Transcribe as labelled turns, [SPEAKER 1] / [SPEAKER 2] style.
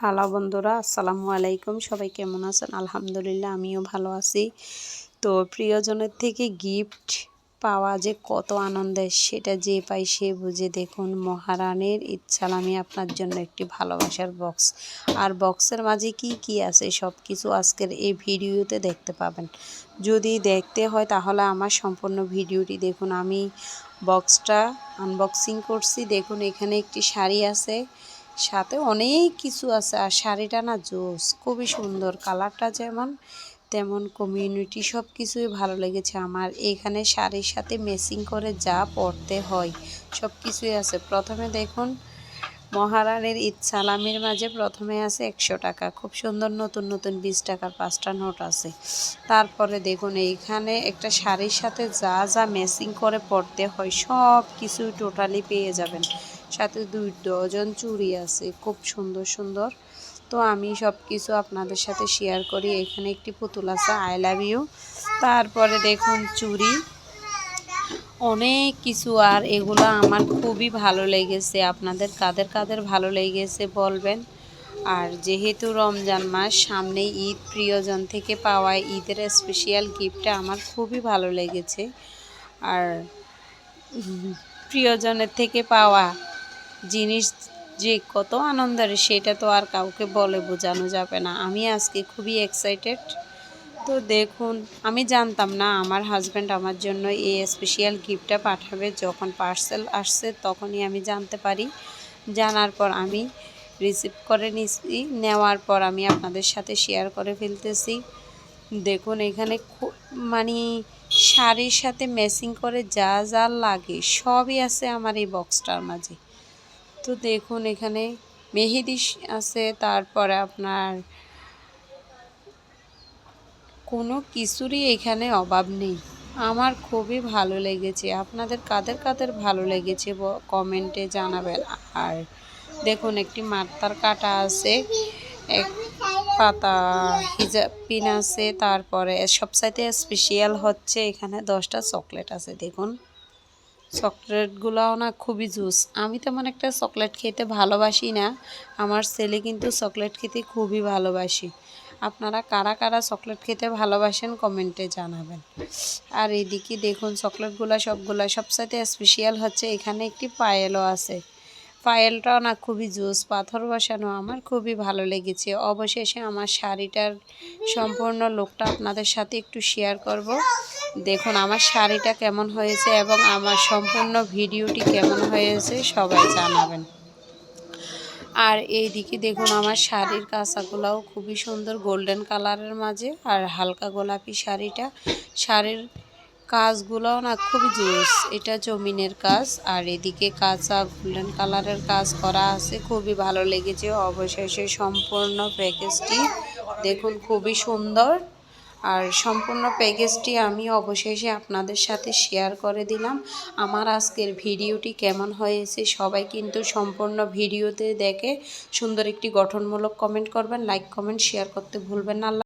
[SPEAKER 1] Hello বন্ধুরা, আসসালামু আলাইকুম। সবাই কেমন আছেন? আলহামদুলিল্লাহ, আমিও ভালো আছি। তো প্রিয়জনের থেকে গিফট পাওয়া যে কত আনন্দের, সেটা যে পাই সে বুঝে দেখুন। মহারানীর ইচ্ছাল আমি আপনার জন্য একটি ভালোবাসার বক্স আর বক্সের মাঝে কি কি আছে সব কিছু আজকের এই ভিডিওতে দেখতে পাবেন। যদি দেখতে হয়, তাহলে আমার সম্পূর্ণ ভিডিওটি দেখুন। আমি বক্সটা আনবক্সিং করছি। দেখুন, এখানে একটি শাড়ি আছে। সাথে অনেক কিছু আছে। আর শাড়িটা না জোস, খুবই সুন্দর। কালারটা যেমন তেমন কমিউনিটি সব কিছুই ভালো লেগেছে আমার। এখানে শাড়ির সাথে মেসিং করে যা পরতে হয় সব কিছুই আছে। প্রথমে দেখুন, মহারানীর ঈদ মাঝে প্রথমে আছে একশো টাকা। খুব সুন্দর নতুন নতুন বিশ টাকার পাঁচটা নোট আছে। তারপরে দেখুন, এইখানে একটা শাড়ির সাথে যা যা মেসিং করে পরতে হয় সব কিছুই টোটালি পেয়ে যাবেন। সাথে দুই ডজন চুড়ি আছে, খুব সুন্দর সুন্দর। তো আমি সব কিছু আপনাদের সাথে শেয়ার করি। এখানে একটি পুতুল আছে আই লাভ ইউ তারপরে দেখুন চুড়ি। অনেক কিছু আর এগুলো আমার খুবই ভালো লেগেছে। আপনাদের কাদের কাদের ভালো লেগেছে বলবেন। আর যেহেতু রমজান মাস, সামনে ঈদ, প্রিয়জন থেকে পাওয়া ঈদের স্পেশাল গিফটটা আমার খুবই ভালো লেগেছে। আর প্রিয়জনের থেকে পাওয়া জিনিস যে কত আনন্দের, সেটা তো আর কাউকে বলে বোঝানো যাবে না। আমি আজকে খুবই এক্সাইটেড তো দেখুন, আমি জানতাম না আমার হাজব্যান্ড আমার জন্য এই স্পেশাল গিফটটা পাঠাবে। যখন পার্সেল আসছে তখনই আমি জানতে পারি। জানার পর আমি রিসিভ করে নিছি। নেওয়ার পর আমি আপনাদের সাথে শেয়ার করে ফেলতেছি। দেখুন, এখানে মানে শাড়ির সাথে ম্যাচিং করে যা যা লাগে সবই আছে আমার এই বক্সটার মাঝে। তো দেখুন এখানে। মেহেদি আছে, তারপরে আপনার কোনো কিছুরই এখানে অভাব নেই। আমার খুবই ভালো লেগেছে। আপনাদের কাদের কাদের ভালো লেগেছে কমেন্টে জানাবেন। আর দেখুন, একটি মাত্রার কাটা আছে, এক পাতা হিজাব পিন আছে, তারপরে সবসাইতে স্পেশিয়াল হচ্ছে এখানে দশটা চকলেট আছে, দেখুন। চকলেটগুলোও না খুবই জুস। আমি তেমন একটা চকলেট খেতে ভালোবাসি না। আমার ছেলে কিন্তু চকলেট খেতে খুবই ভালোবাসি। আপনারা কারা কারা চকলেট খেতে ভালোবাসেন কমেন্টে জানাবেন। আর এদিকে দেখুন, চকলেটগুলো সবগুলো সবসাথে স্পেশাল হচ্ছে এখানে একটি পায়েলও আছে। পায়েলটাও না খুবই জুস, পাথর বসানো আমার খুবই ভালো লেগেছে। অবশেষে আমার শাড়িটার সম্পূর্ণ লোকটা আপনাদের সাথে একটু শেয়ার করব। দেখুন, আমার শাড়িটা কেমন হয়েছে এবং আমার সম্পূর্ণ ভিডিওটি কেমন হয়েছে সবাই জানাবেন। আর এই দিকে দেখুন, আমার শাড়ির কাঁচাগুলাও খুবই সুন্দর গোল্ডেন কালারের মাঝে আর হালকা গোলাপি শাড়িটা। শাড়ির কাজগুলোও না খুবই জোস, এটা জমিনের কাজ আর এদিকে কাঁচা গোল্ডেন কালারের কাজ করা আছে, খুবই ভালো লেগেছে। অবশেষে সম্পূর্ণ প্যাকেজটি দেখুন, খুবই সুন্দর। আর সম্পূর্ণ প্যাকেজটি আমি অবশেষে আপনাদের সাথে শেয়ার করে দিলাম। আমার আজকের ভিডিওটি কেমন হয়েছে সবাই কিন্তু সম্পূর্ণ ভিডিওতে দেখে সুন্দর একটি গঠনমূলক কমেন্ট করবেন লাইক কমেন্ট শেয়ার করতে ভুলবেন না।